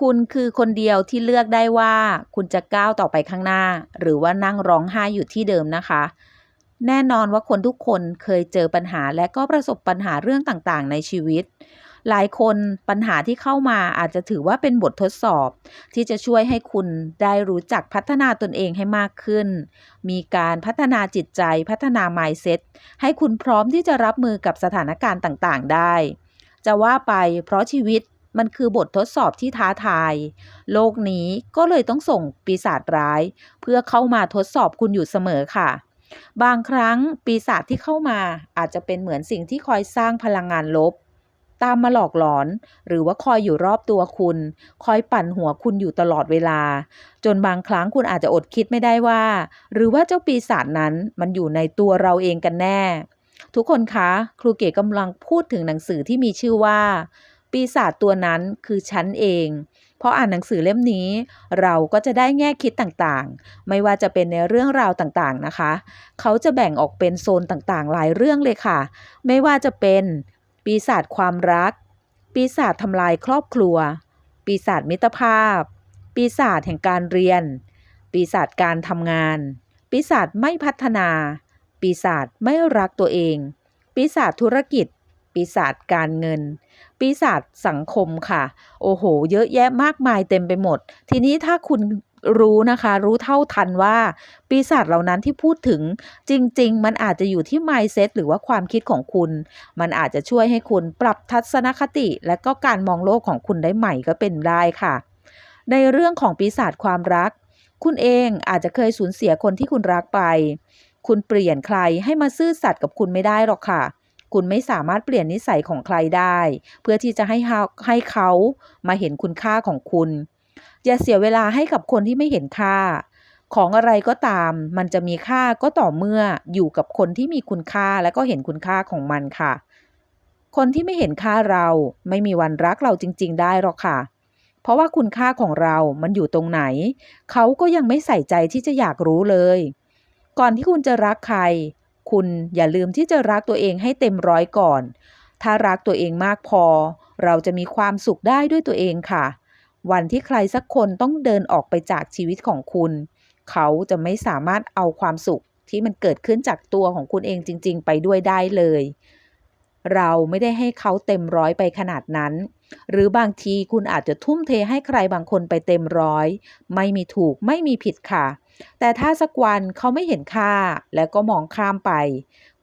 คุณคือคนเดียวที่เลือกได้ว่า คุณจะก้าวต่อไปข้างหน้า หรือว่านั่งร้องไห้อยู่ที่เดิมนะคะ แน่นอนว่าคนทุกคนเคยเจอปัญหาและก็ประสบปัญหาเรื่องต่างๆ ในชีวิต หลายคนปัญหาที่เข้ามาอาจจะถือว่าเป็นบททดสอบ ที่จะช่วยให้คุณได้รู้จักพัฒนาตนเองให้มากขึ้น มีการพัฒนาจิตใจพัฒนา mindset ให้คุณพร้อมที่จะรับมือกับสถานการณ์ต่างๆ ได้ จะว่าไปเพราะชีวิต มันคือบททดสอบที่ท้าทาย โลกนี้ก็เลยต้องส่งปีศาจร้าย เพื่อเข้ามาทดสอบคุณอยู่เสมอค่ะ บางครั้งปีศาจที่เข้ามาอาจจะเป็นเหมือนสิ่งที่คอยสร้างพลังงานลบ ตามมาหลอกหลอน หรือว่าคอยอยู่รอบตัวคุณ คอยปั่นหัวคุณอยู่ตลอดเวลา จนบางครั้งคุณอาจจะอดคิดไม่ได้ว่า หรือว่าเจ้าปีศาจนั้นมันอยู่ในตัวเราเองกันแน่ทุกคนคะ ครูเก๋กำลังพูดถึงหนังสือที่มีชื่อว่า ปีศาจตัวนั้นคือฉันเอง เพราะอ่านหนังสือเล่มนี้ เราก็จะได้แง่คิดต่างๆ ไม่ว่าจะเป็นในเรื่องราวต่างๆนะคะ เขาจะแบ่งออกเป็นโซนต่างๆ หลายเรื่องเลยค่ะ ไม่ว่าจะเป็น ปีศาจความรัก ปีศาจทำลายครอบครัว ปีศาจมิตรภาพ ปีศาจแห่งการเรียน ปีศาจการทำงาน ปีศาจไม่พัฒนา ปีศาจไม่รักตัวเอง ปีศาจธุรกิจ ปีศาจการเงิน ปีศาจสังคมค่ะ โอ้โห เยอะแยะมากมายเต็มไปหมด ทีนี้ถ้าคุณรู้นะคะ รู้เท่าทันว่า ปีศาจเหล่านั้นที่พูดถึงจริง ๆ มันอาจจะอยู่ที่ mindset หรือว่าความคิดของคุณ มันอาจจะช่วยให้คุณปรับทัศนคติ และก็การมองโลกของคุณได้ใหม่ก็เป็นได้ค่ะ ในเรื่องของปีศาจความรัก คุณเองอาจจะเคยสูญเสียคนที่คุณรักไป คุณเปลี่ยนใครให้มาซื่อสัตย์กับคุณไม่ได้หรอกค่ะ คุณไม่สามารถเปลี่ยนนิสัยของใครได้ เพื่อที่จะให้เขาให้เขามาเห็นคุณค่าของคุณ อย่าเสียเวลาให้กับคนที่ไม่เห็นค่า ของอะไรก็ตาม มันจะมีค่าก็ต่อเมื่ออยู่กับคนที่มีคุณค่าและก็เห็นคุณค่าของมันค่ะ คนที่ไม่เห็นค่าเราไม่มีวันรักเราจริง ๆ ได้หรอกค่ะเพราะว่าคุณค่าของเรา มันอยู่ตรงไหน เขาก็ยังไม่ใส่ใจที่จะอยากรู้เลย ก่อนที่คุณจะรักใคร คุณอย่าลืมที่จะรักตัวเองให้เต็มร้อยก่อน ถ้ารักตัวเองมากพอ เราจะมีความสุขได้ด้วยตัวเองค่ะ วันที่ใครสักคนต้องเดินออกไปจากชีวิตของคุณ เขาจะไม่สามารถเอาความสุขที่มันเกิดขึ้นจากตัวของคุณเองจริง ๆ ไปด้วยได้เลย เราไม่ได้ให้เขาเต็มร้อยไปขนาดนั้น หรือบางทีคุณอาจจะทุ่มเทให้ใครบางคนไปเต็มร้อย ไม่มีถูกไม่มีผิดค่ะ แต่ถ้าสักวันเขาไม่เห็นค่าแล้วก็มองข้ามไป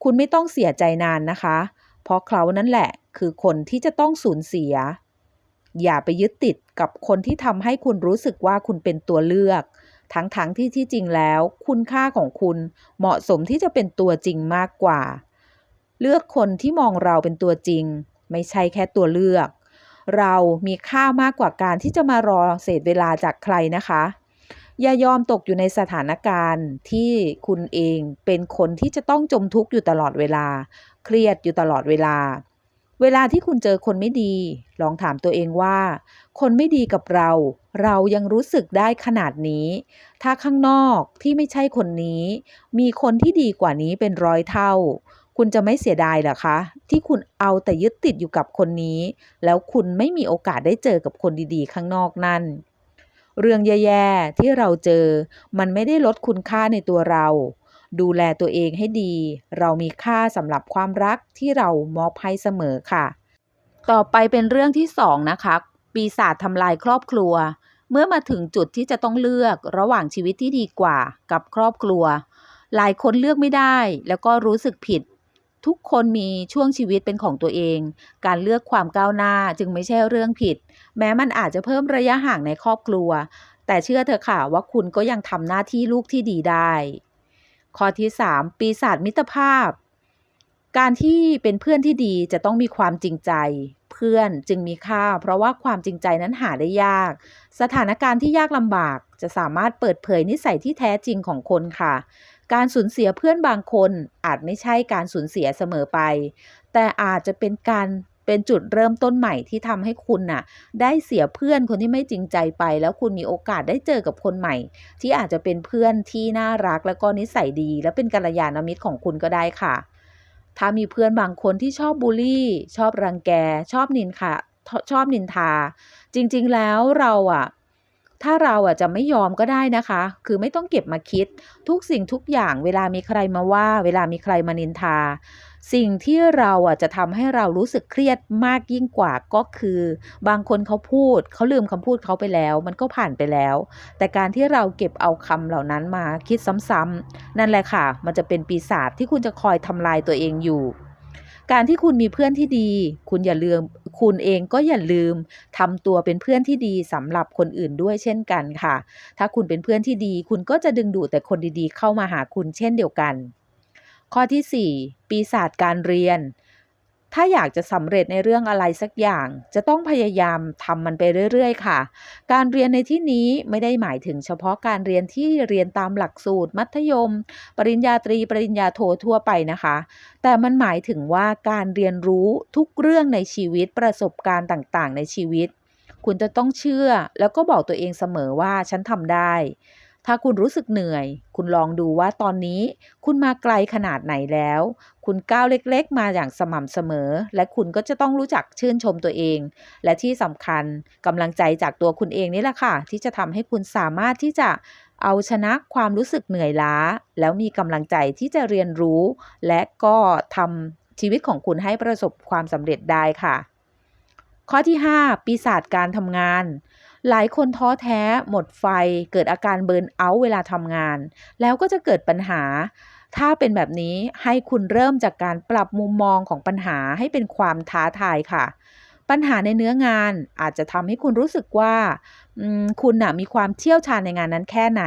คุณไม่ต้องเสียใจนานนะคะ เพราะเขานั่นแหละคือคนที่จะต้องสูญเสีย อย่าไปยึดติดกับคนที่ทำให้คุณรู้สึกว่าคุณเป็นตัวเลือก ทั้งๆทที่ที่จริงแล้ว คุณค่าของคุณเหมาะสมที่จะเป็นตัวจริงมากกว่า เลือกคนที่มองเราเป็นตัวจริง ไม่ใช่แค่ตัวเลือก เรามีค่ามากกว่าการที่จะมารอเศษเวลาจากใครนะคะ อย่ายอมตกอยู่ในสถานการณ์ที่คุณเองเป็นคนที่จะต้องจมทุกข์อยู่ตลอดเวลา เครียดอยู่ตลอดเวลา เวลาที่คุณเจอคนไม่ดี ลองถามตัวเองว่า คนไม่ดีกับเรา เรายังรู้สึกได้ขนาดนี้ ถ้าข้างนอกที่ไม่ใช่คนนี้ มีคนที่ดีกว่านี้เป็นร้อยเท่า คุณจะไม่เสียดายหรอคะ ที่คุณเอาแต่ยึดติดอยู่กับคนนี้ แล้วคุณไม่มีโอกาสได้เจอกับคนดีๆ ข้างนอกนั่น เรื่องแย่ๆที่เราเจอ มันไม่ได้ลดคุณค่าในตัวเรา ดูแลตัวเองให้ดี เรามีค่าสำหรับความรักที่เรามอบให้เสมอค่ะ ต่อไปเป็นเรื่องที่สองนะคะ ปีศาจทำลายครอบครัว เมื่อมาถึงจุดที่จะต้องเลือกระหว่างชีวิตที่ดีกว่ากับครอบครัว หลายคนเลือกไม่ได้ แล้วก็รู้สึกผิด ทุกคนมีช่วงชีวิตเป็นของตัวเอง การเลือกความก้าวหน้าจึงไม่ใช่เรื่องผิด แม้มันอาจจะเพิ่มระยะห่างในครอบครัว แต่เชื่อเถอค่ะว่าคุณก็ยังทำหน้าที่ลูกที่ดีได้ ข้อที่ 3 ปีศาจมิตรภาพ การที่เป็นเพื่อนที่ดีจะต้องมีความจริงใจ เพื่อนจึงมีค่า เพราะว่าความจริงใจนั้นหาได้ยาก สถานการณ์ที่ยากลำบากจะสามารถเปิดเผยนิสัยที่แท้จริงของคนค่ะ การสูญเสียเพื่อนบางคนอาจไม่ใช่การสูญเสียเสมอไป แต่อาจจะเป็นการเป็นจุดเริ่มต้นใหม่ที่ทำให้คุณน่ะ ได้เสียเพื่อนคนที่ไม่จริงใจไป แล้วคุณมีโอกาสได้เจอกับคนใหม่ ที่อาจจะเป็นเพื่อนที่น่ารักแล้วก็นิสัยดี และเป็นกัลยาณมิตรของคุณก็ได้ค่ะ ถ้ามีเพื่อนบางคนที่ชอบบูลลี่ ชอบรังแก ชอบนินค่ะ ชอบนินทา จริง ๆ แล้วเราอะ ถ้าเราอะจะไม่ยอมก็ได้นะคะ คือไม่ต้องเก็บมาคิด ทุกสิ่งทุกอย่างเวลามีใครมาว่า เวลามีใครมานินทา สิ่งที่เราอะจะทำให้เรารู้สึกเครียดมากยิ่งกว่าก็คือ บางคนเขาพูดเขาลืมคำพูดเขาไปแล้ว มันก็ผ่านไปแล้ว แต่การที่เราเก็บเอาคำเหล่านั้นมาคิดซ้ำๆนั่นแหละค่ะ มันจะเป็นปีศาจที่คุณจะคอยทำลายตัวเองอยู่ การที่คุณมีเพื่อนที่ดี คุณอย่าลืม คุณเองก็อย่าลืมทำตัวเป็นเพื่อนที่ดีสำหรับคนอื่นด้วยเช่นกันค่ะ ถ้าคุณเป็นเพื่อนที่ดี คุณก็จะดึงดูดแต่คนดีๆ เข้ามาหาคุณเช่นเดียวกัน ข้อที่ 4 ปีศาจการเรียน ถ้าอยากจะสำเร็จในเรื่องอะไรสักอย่าง จะต้องพยายามทำมันไปเรื่อยๆ ค่ะ การเรียนในที่นี้ไม่ได้หมายถึงเฉพาะการเรียนที่เรียนตามหลักสูตร มัธยม ปริญญาตรี ปริญญาโททั่วไปนะคะ แต่มันหมายถึงว่าการเรียนรู้ทุกเรื่องในชีวิตประสบการณ์ต่างๆ ในชีวิต คุณจะต้องเชื่อแล้วก็บอกตัวเองเสมอว่าฉันทำได้ ถ้าคุณรู้สึกเหนื่อย คุณลองดูว่าตอนนี้ คุณมาไกลขนาดไหนแล้ว คุณก้าวเล็กๆ มาอย่างสม่ำเสมอ และคุณก็จะต้องรู้จักชื่นชมตัวเอง และที่สำคัญกำลังใจจากตัวคุณเองนี่แหละค่ะ ที่จะทำให้คุณสามารถที่จะเอาชนะความรู้สึกเหนื่อยล้า แล้วมีกำลังใจที่จะเรียนรู้ และก็ทำชีวิตของคุณให้ประสบความสำเร็จได้ค่ะ ข้อที่ 5 ปีศาจการทำงาน หลายคนท้อแท้ หมดไฟ เกิดอาการเบิร์นเอาต์เวลาทำงาน แล้วก็จะเกิดปัญหา ถ้าเป็นแบบนี้ให้คุณเริ่มจากการปรับมุมมองของปัญหาให้เป็นความท้าทายค่ะ ปัญหาในเนื้องานอาจจะทำให้คุณรู้สึกว่าคุณน่ะมีความเชี่ยวชาญในงานนั้นแค่ไหน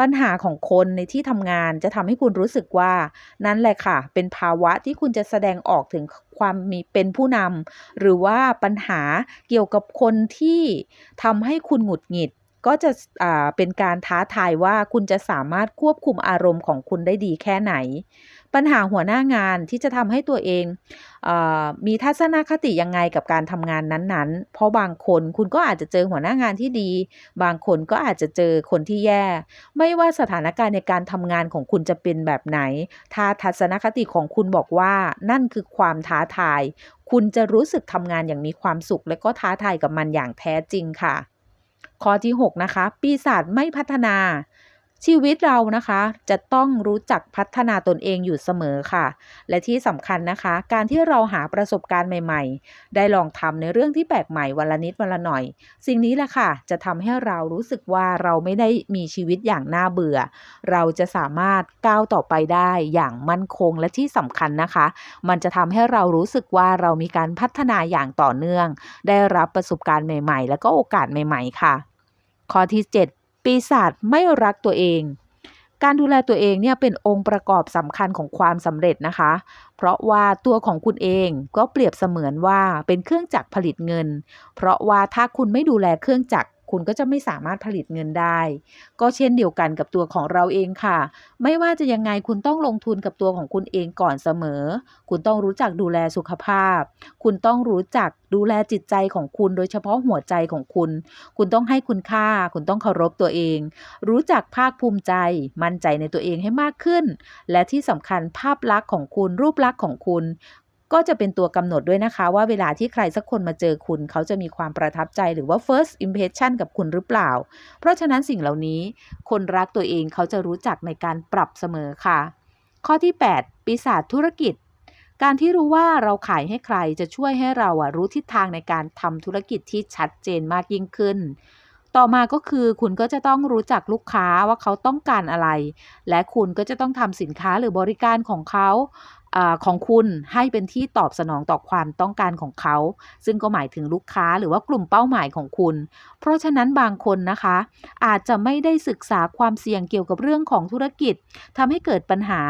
ปัญหาของคนในที่ทำงานจะทำให้คุณรู้สึกว่า นั่นแหละค่ะ เป็นภาวะที่คุณจะแสดงออกถึงคความมีเป็นผู้นำหรือว่าปัญหาเกี่ยวกับคนที่ทำให้คุณหงุดหงิด ก็จะเป็นการท้าทายว่าคุณจะสามารถควบคุมอารมณ์ของคุณได้ดีแค่ไหน ปัญหาหัวหน้างานที่จะทำให้ตัวเองอมีทัศนคติยังไงกับการทำงานนั้นๆ เพราะบางคนคุณก็อาจจะเจอหัวหน้างานที่ดี บางคนก็อาจจะเจอคนที่แย่ ไม่ว่าสถานการณ์ในการทำงานของคุณจะเป็นแบบไหน ถ้าทัศนคติของคุณบอกว่านั่นคือความท้าทาย คุณจะรู้สึกทำงานอย่างมีความสุข และก็ท้าทายกับมันอย่างแท้จริงค่ะ ข้อที่ 6 นะคะ ปีศาจไม่พัฒนา ชีวิตเรานะคะ จะต้องรู้จักพัฒนาตนเองอยู่เสมอค่ะ และที่สำคัญนะคะ การที่เราหาประสบการณ์ใหม่ๆ ได้ลองทำในเรื่องที่แปลกใหม่วันละนิดวันละหน่อย สิ่งนี้แหละค่ะ จะทำให้เรารู้สึกว่าเราไม่ได้มีชีวิตอย่างน่าเบื่อ เราจะสามารถก้าวต่อไปได้อย่างมั่นคงและที่สำคัญนะคะ มันจะทำให้เรารู้สึกว่าเรามีการพัฒนาอย่างต่อเนื่อง ได้รับประสบการณ์ใหม่ ๆ และก็โอกาสใหม่ ๆ ค่ะ ข้อที่ 7 ปีศาจไม่รักตัวเอง การดูแลตัวเองเนี่ยเป็นองค์ประกอบสำคัญของความสำเร็จนะคะ เพราะว่าตัวของคุณเองก็เปรียบเสมือนว่าเป็นเครื่องจักรผลิตเงิน เพราะว่าถ้าคุณไม่ดูแลเครื่องจักร คุณก็จะไม่สามารถผลิตเงินได้ ก็เช่นเดียวกันกับตัวของเราเองค่ะ ไม่ว่าจะยังไงคุณต้องลงทุนกับตัวของคุณเองก่อนเสมอ คุณต้องรู้จักดูแลสุขภาพ คุณต้องรู้จักดูแลจิตใจของคุณ โดยเฉพาะหัวใจของคุณ คุณต้องให้คุณค่า คุณต้องเคารพตัวเอง รู้จักภาคภูมิใจ มั่นใจในตัวเองให้มากขึ้น และที่สำคัญภาพลักษณ์ของคุณรูปลักษณ์ของคุณ ก็จะเป็นตัวกำหนดด้วยนะคะ ว่าเวลาที่ใครสักคนมาเจอคุณ เขาจะมีความประทับใจหรือว่า First Impression กับคุณหรือเปล่า เพราะฉะนั้นสิ่งเหล่านี้ คนรักตัวเองเขาจะรู้จักในการปรับเสมอค่ะ ข้อที่ 8 ปีศาจธุรกิจ การที่รู้ว่าเราขายให้ใครจะช่วยให้เราอะรู้ทิศทางในการทำธุรกิจที่ชัดเจนมากยิ่งขึ้น ต่อมาก็คือคุณก็จะต้องรู้จักลูกค้าว่าเขาต้องการอะไร และคุณก็จะต้องทำสินค้าหรือบริการของเขา อของคุณให้เป็นที่ตอบสนองต่อความต้องการของเขา ซึ่งก็หมายถึงลูกค้าหรือว่ากลุ่มเป้าหมายของคุณ เพราะฉะนั้นบางคนนะคะ อาจจะไม่ได้ศึกษาความเสี่ยงเกี่ยวกับเรื่องของธุรกิจทำให้เกิดปัญหา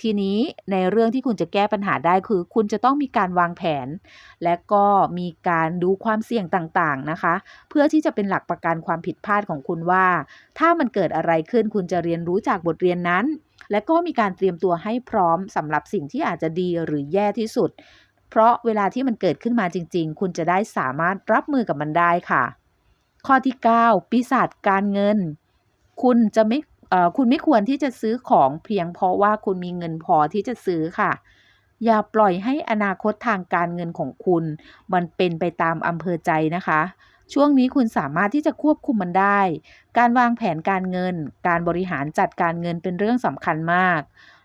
ทีนี้ในเรื่องที่คุณจะแก้ปัญหาได้คือ คุณจะต้องมีการวางแผน และก็มีการดูความเสี่ยงต่างๆนะคะ เพื่อที่จะเป็นหลักประกันความผิดพลาดของคุณว่า ถ้ามันเกิดอะไรขึ้นคุณจะเรียนรู้จากบทเรียนนั้น และก็มีการเตรียมตัวให้พร้อมสำหรับสิ่งที่อาจจะดีหรือแย่ที่สุด เพราะเวลาที่มันเกิดขึ้นมาจริง ๆ คุณจะได้สามารถรับมือกับมันได้ค่ะ ข้อที่ 9 ปีศาจการเงิน คุณจะไม่ คุณไม่ควรที่จะซื้อของเพียงเพราะว่าคุณมีเงินพอที่จะซื้อค่ะ อย่าปล่อยให้อนาคตทางการเงินของคุณ มันเป็นไปตามอำเภอใจนะคะ ช่วงนี้คุณสามารถที่จะควบคุมมันได้ การวางแผนการเงิน การบริหารจัดการเงินเป็นเรื่องสำคัญมาก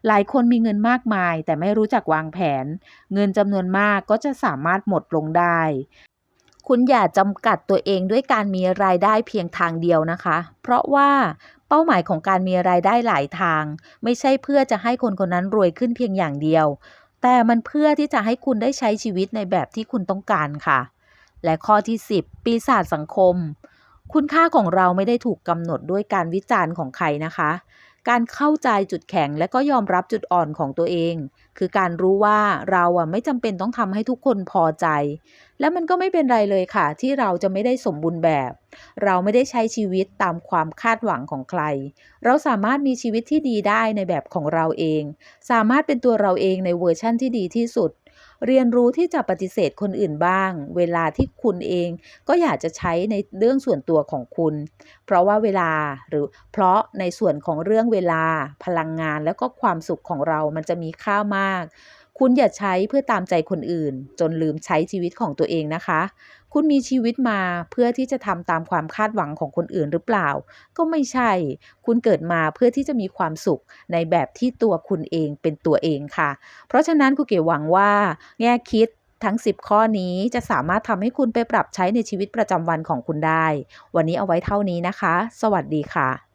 หลายคนมีเงินมากมาย แต่ไม่รู้จักวางแผน เงินจำนวนมากก็จะสามารถหมดลงได้ คุณอย่าจำกัดตัวเองด้วยการมีรายได้เพียงทางเดียวนะคะ เพราะว่าเป้าหมายของการมีรายได้หลายทาง ไม่ใช่เพื่อจะให้คนคนนั้นรวยขึ้นเพียงอย่างเดียว แต่มันเพื่อที่จะให้คุณได้ใช้ชีวิตในแบบที่คุณต้องการค่ะ และข้อที่ 10 ปีศาจสังคม คุณค่าของเราไม่ได้ถูกกำหนดด้วยการวิจารณ์ของใครนะคะ การเข้าใจจุดแข็งและก็ยอมรับจุดอ่อนของตัวเอง คือการรู้ว่าเราอะไม่จำเป็นต้องทำให้ทุกคนพอใจ และมันก็ไม่เป็นไรเลยค่ะ ที่เราจะไม่ได้สมบูรณ์แบบ เราไม่ได้ใช้ชีวิตตามความคาดหวังของใคร เราสามารถมีชีวิตที่ดีได้ในแบบของเราเอง สามารถเป็นตัวเราเองในเวอร์ชั่นที่ดีที่สุด เรียนรู้ที่จะปฏิเสธคนอื่นบ้าง เวลาที่คุณเองก็อยากจะใช้ในเรื่องส่วนตัวของคุณ เพราะว่าเวลาหรือเพราะในส่วนของเรื่องเวลา พลังงานแล้วก็ความสุขของเรามันจะมีค่ามาก คุณอย่าใช้เพื่อตามใจคนอื่น จนลืมใช้ชีวิตของตัวเองนะคะ คุณมีชีวิตมาเพื่อที่จะทำตามความคาดหวังของคนอื่นหรือเปล่า ก็ไม่ใช่ คุณเกิดมาเพื่อที่จะมีความสุขในแบบที่ตัวคุณเองเป็นตัวเองค่ะ เพราะฉะนั้นคุณเก๋หวังว่าแง่คิดทั้ง 10 ข้อนี้จะสามารถทำให้คุณไปปรับใช้ในชีวิตประจำวันของคุณได้ วันนี้เอาไว้เท่านี้นะคะ สวัสดีค่ะ